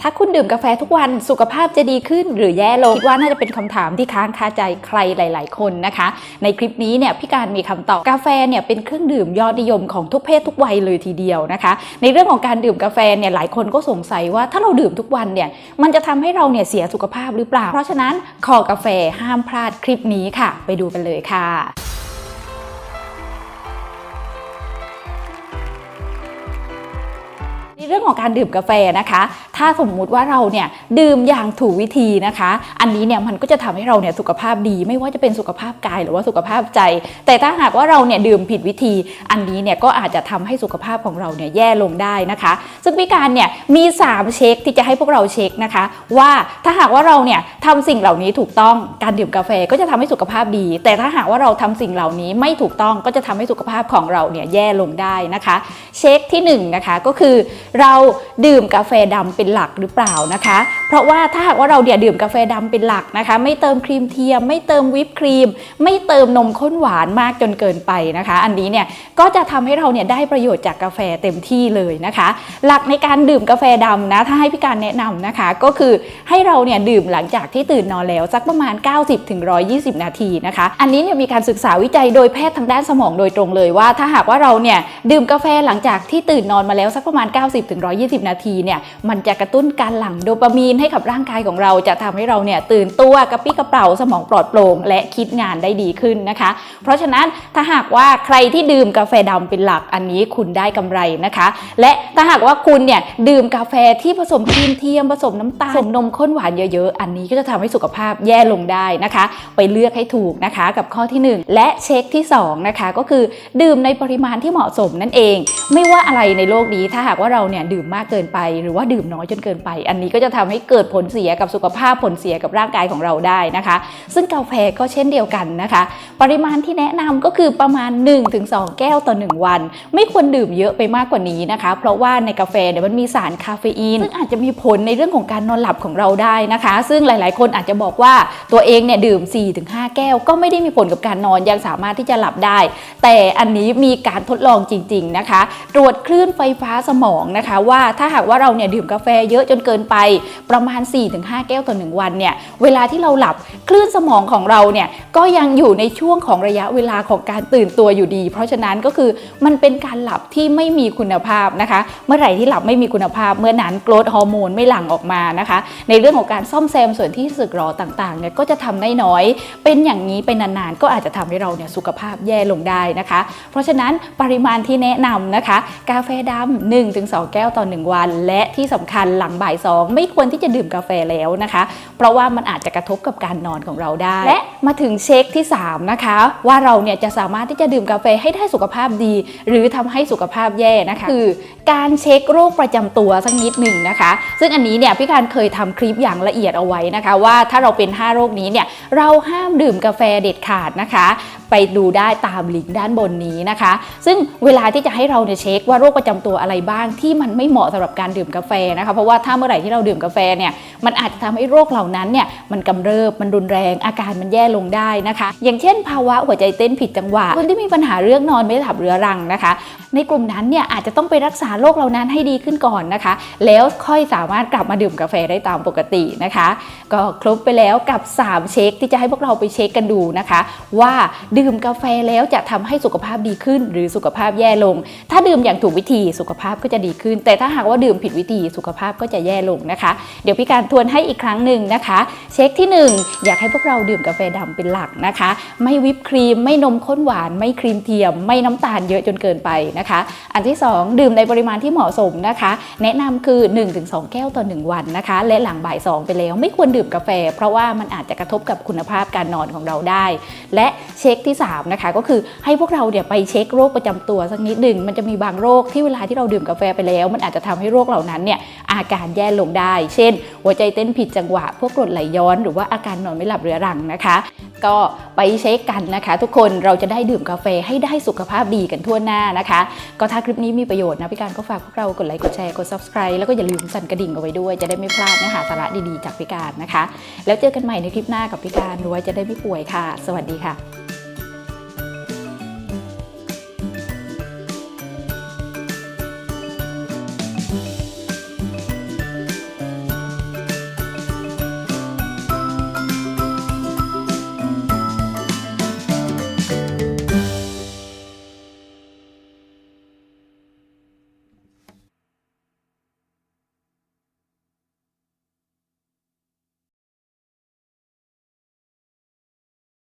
ถ้าคุณดื่มกาแฟทุกวันสุขภาพจะดีขึ้นหรือแย่ลงคิดว่าน่าจะเป็นคำถามที่ค้างคาใจใครหลาย ๆ คนนะคะ ในคลิปนี้เนี่ยพี่การมีคำตอบกาแฟเนี่ยเป็นเครื่องดื่มยอดนิยมของทุกเพศทุกวัยเลยทีเดียวนะคะ ในเรื่องของการดื่มกาแฟเนี่ยหลายคนก็สงสัยว่าถ้าเราดื่มทุกวันเนี่ยมันจะทำให้เราเนี่ยเสียสุขภาพหรือเปล่า เพราะฉะนั้นคอกาแฟห้ามพลาดคลิปนี้ค่ะ ไปดูกันเลยค่ะในเรื่องของการดื่มกาแฟนะคะถ้าสมมุติว่าเราเนี่ยดื่มอย่างถูกวิธีนะคะ อันนี้เนี่ยมันก็จะทำให้เราเนี่ยสุขภาพดีไม่ว่าจะเป็นสุขภาพกายหรือว่าสุขภาพใจ แต่ถ้าหากว่าเราเนี่ยดื่มผิดวิธี อันนี้เนี่ยก็อาจจะทำให้สุขภาพของเราเนี่ยแย่ลงได้นะคะ ซึ่งพิการเนี่ยมี 3 เช็คที่จะให้พวกเราเช็คนะคะ ว่าถ้าหากว่าเราเนี่ยทำสิ่งเหล่านี้ถูกต้องการดื่มกาแฟก็จะทำให้สุขภาพดี แต่ถ้าหากว่าเราทำสิ่งเหล่านี้ไม่ถูกต้องก็จะทำให้สุขภาพของเราเนี่ยแย่ลงได้นะคะ เช็คที่หนึ่งนะคะก็คือเราดื่มกาแฟดำเป็นหลักหรือเปล่านะคะ เพราะว่าถ้าหากว่าเราเดี๋ยดื่มกาแฟดำเป็นหลักนะคะ ไม่เติมครีมเทียม ไม่เติมวิปครีม ไม่เติมนมข้นหวานมากจนเกินไปนะคะ อันนี้เนี่ยก็จะทำให้เราเนี่ยได้ประโยชน์จากกาแฟเต็มที่เลยนะคะ หลักในการดื่มกาแฟดำนะถ้าให้พี่การแนะนำนะคะ ก็คือให้เราเนี่ยดื่มหลังจากที่ตื่นนอนแล้วสักประมาณ 90-120 นาทีนะคะ อันนี้เนี่ยมีการศึกษาวิจัยโดยแพทย์ทางด้านสมองโดยตรงเลยว่า ถ้าหากว่าเราเนี่ยดื่มกาแฟหลังจากที่ตื่นนอนมาแล้วสักประมาณ 90-120 นาทีเนี่ยมันจะกระตุ้นการหลั่งโดปามีนให้กับร่างกายของเราจะทำให้เราเนี่ยตื่นตัวกระปี้กระเป๋าสมองปลอดโปร่งและคิดงานได้ดีขึ้นนะคะ เพราะฉะนั้นถ้าหากว่าใครที่ดื่มกาแฟดำเป็นหลักอันนี้คุณได้กำไรนะคะ และถ้าหากว่าคุณเนี่ยดื่มกาแฟที่ผสมครีมเทียมผสมน้ำตาลผสมนมข้นหวานเยอะๆ อันนี้ก็จะทำให้สุขภาพแย่ลงได้นะคะ ไปเลือกให้ถูกนะคะกับข้อที่หนึ่งและเช็คที่สองนะคะก็คือดื่มในปริมาณที่เหมาะสมนั่นเอง ไม่ว่าอะไรในโลกนี้ถ้าหากว่าเราเนี่ยดื่มมากเกินไป หรือว่าดื่มน้อยจนเกินไป อันนี้ก็จะทำให้เเกิดผลเสียกับสุขภาพผลเสียกับร่างกายของเราได้นะคะ ซึ่งกาแฟก็เช่นเดียวกันนะคะ ปริมาณที่แนะนำก็คือประมาณ 1-2 แก้วต่อ 1 วัน ไม่ควรดื่มเยอะไปมากกว่านี้นะคะ เพราะว่าในกาแฟเนี่ยมันมีสารคาเฟอีนซึ่งอาจจะมีผลในเรื่องของการนอนหลับของเราได้นะคะ ซึ่งหลายๆ คนอาจจะบอกว่าตัวเองเนี่ยดื่ม 4-5 แก้ว ก็ไม่ได้มีผลกับการนอนยังสามารถที่จะหลับได้ แต่อันนี้มีการทดลองจริง ๆนะคะ ตรวจคลื่นไฟฟ้าสมองนะคะ ว่าถ้าหากว่าเราเนี่ยดื่มกาแฟเยอะจนเกินไปประประมาณ 4-5 แก้วต่อ 1 วันเนี่ยเวลาที่เราหลับคลื่นสมองของเราเนี่ยก็ยังอยู่ในช่วงของระยะเวลาของการตื่นตัวอยู่ดี เพราะฉะนั้นก็คือมันเป็นการหลับที่ไม่มีคุณภาพนะคะ เมื่อไหร่ที่หลับไม่มีคุณภาพ เมื่อนั้นโกรทฮอร์โมนไม่หลั่งออกมานะคะ ในเรื่องของการซ่อมแซมส่วนที่สึกหรอต่างๆเนี่ยก็จะทำได้น้อย เป็นอย่างนี้ไปนานๆ ก็อาจจะทำให้เราเนี่ยสุขภาพแย่ลงได้นะคะ เพราะฉะนั้นปริมาณที่แนะนำนะคะ กาแฟดำ1-2 แก้วต่อ 1 วัน และที่สำคัญหลังบ่าย 2 ไม่ควรที่จะดื่มกาแฟแล้วนะคะ เพราะว่ามันอาจจะกระทบกับการนอนของเราได้ และมาถึงเช็คที่ 3 นะคะ ว่าเราเนี่ยจะสามารถที่จะดื่มกาแฟให้ได้สุขภาพดี หรือทำให้สุขภาพแย่นะคะ คือการเช็คโรคประจำตัวสักนิดหนึ่งนะคะ ซึ่งอันนี้เนี่ยพี่การเคยทำคลิปอย่างละเอียดเอาไว้นะคะ ว่าถ้าเราเป็น 5 โรคนี้เนี่ยเราห้ามดื่มกาแฟเด็ดขาดนะคะ ไปดูได้ตามลิงก์ด้านบนนี้นะคะ ซึ่งเวลาที่จะให้เราเนี่ยเช็คว่าโรคประจำตัวอะไรบ้างที่มันไม่เหมาะสำหรับการดื่มกาแฟนะคะ เพราะว่าถ้าเมื่อไหร่ที่เราดื่มกาแฟเนี่ยมันอาจจะทำให้โรคเหล่านั้นเนี่ยมันกำเริบมันรุนแรงอาการมันแย่ลงได้นะคะ อย่างเช่น ภาวะหัวใจเต้นผิดจังหวะคนที่มีปัญหาเรื่องนอนไม่หลับเรื้อรังนะคะ ในกลุ่มนั้นเนี่ยอาจจะต้องไปรักษาโรคเหล่านั้นให้ดีขึ้นก่อนนะคะ แล้วค่อยสามารถกลับมาดื่มกาแฟได้ตามปกตินะคะ ก็ครบไปแล้วกับ 3 เช็คที่จะให้พวกเราไปเช็คกันดูนะคะ ว่าดื่มกาแฟแล้วจะทำให้สุขภาพดีขึ้น หรือสุขภาพแย่ลง ถ้าดื่มอย่างถูกวิธีสุขภาพก็จะดีขึ้น แต่ถ้าหากว่าดื่มผิดวิธีสุขภาพก็จะแย่ลงนะคะเดี๋ยวพี่การทวนให้อีกครั้งหนึ่งนะคะ เช็คที่ 1 อยากให้พวกเราดื่มกาแฟดำเป็นหลักนะคะ ไม่วิปครีม ไม่นมข้นหวาน ไม่ครีมเทียม ไม่น้ำตาลเยอะจนเกินไปนะคะ อันที่ 2 ดื่มในปริมาณที่เหมาะสมนะคะ แนะนำคือ 1-2 แก้วต่อ 1 วันนะคะ และหลังบ่าย 2 ไปแล้วไม่ควรดื่มกาแฟ เพราะว่ามันอาจจะกระทบกับคุณภาพการนอนของเราได้ และเช็คที่ 3 นะคะ ก็คือให้พวกเราเนี่ยวไปเช็คโรคประจำตัวสักนิดหนึ่งมันจะมีบางโรคที่เวลาที่เราดื่มกาแฟไปแล้ว มันอาจจะทำให้โรคเหล่านั้นเนี่ยอาการแย่ลงได้ เช่นน หัวใจเต้นผิดจังหวะ พวกกรดไหลย้อน หรือว่าอาการนอนไม่หลับเรื้อรังนะคะ ก็ไปเช็คกันนะคะ ทุกคนเราจะได้ดื่มกาแฟให้ได้สุขภาพดีกันทั่วหน้านะคะ ก็ถ้าคลิปนี้มีประโยชน์นะพี่การก็ฝากพวกเรากดไลค์กดแชร์กด subscribe แล้วก็อย่าลืมสั่นกระดิ่งเอาไว้ด้วย จะได้ไม่พลาดเนื้อหาสาระดีๆจากพี่การนะคะ แล้วเจอกันใหม่ในคลิปหน้ากับพี่การรวยจะได้ไม่ป่วยค่ะ สวัสดีค่ะ